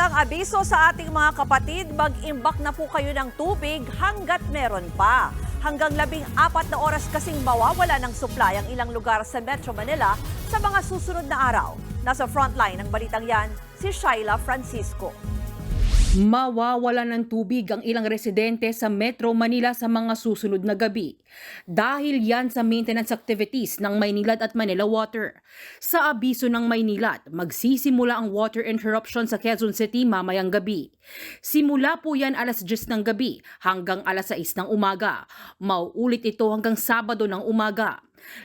Maagang abiso sa ating mga kapatid, mag-imbak na po kayo ng tubig hanggat meron pa. Hanggang labing apat na oras kasing mawawala ng supply ang ilang lugar sa Metro Manila sa mga susunod na araw. Nasa frontline ng balitang yan, si Shaila Francisco. Mawawala ng tubig ang ilang residente sa Metro Manila sa mga susunod na gabi. Dahil yan sa maintenance activities ng Maynilad at Manila Water. Sa abiso ng Maynilad, magsisimula ang water interruption sa Quezon City mamayang gabi. Simula po yan alas 10 ng gabi hanggang alas 6 ng umaga. Mauulit ito hanggang Sabado ng umaga.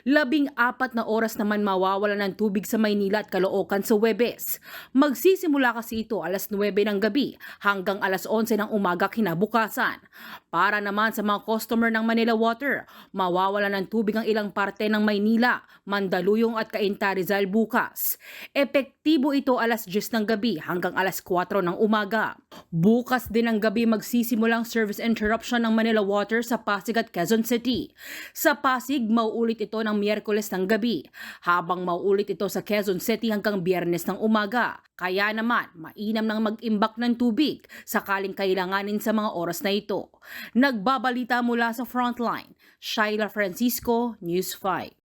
Labing apat na oras naman mawawala ng tubig sa Maynila at Caloocan sa Webes. Magsisimula kasi ito alas 9 ng gabi hanggang alas 11 ng umaga kinabukasan. Para naman sa mga customer ng Manila Water, mawawala ng tubig ang ilang parte ng Maynila, Mandaluyong at Cainta Rizal bukas. Epektibo ito alas 10 ng gabi hanggang alas 4 ng umaga. Bukas din ng gabi magsisimulang service interruption ng Manila Water sa Pasig at Quezon City. Sa Pasig, mauulit ito ng Miyerkules ng gabi, habang mauulit ito sa Quezon City hanggang Biyernes ng umaga. Kaya naman, mainam nang mag-imbak ng tubig sakaling kailanganin sa mga oras na ito. Nagbabalita mula sa Frontline, Shaila Francisco, News 5.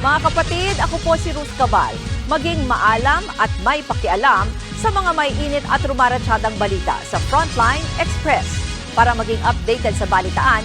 Mga kapatid, ako po si Ruth Cabal. Maging maalam at may pakialam sa mga may init at rumaratsyadang balita sa Frontline Express. Para maging updated sa balitaan,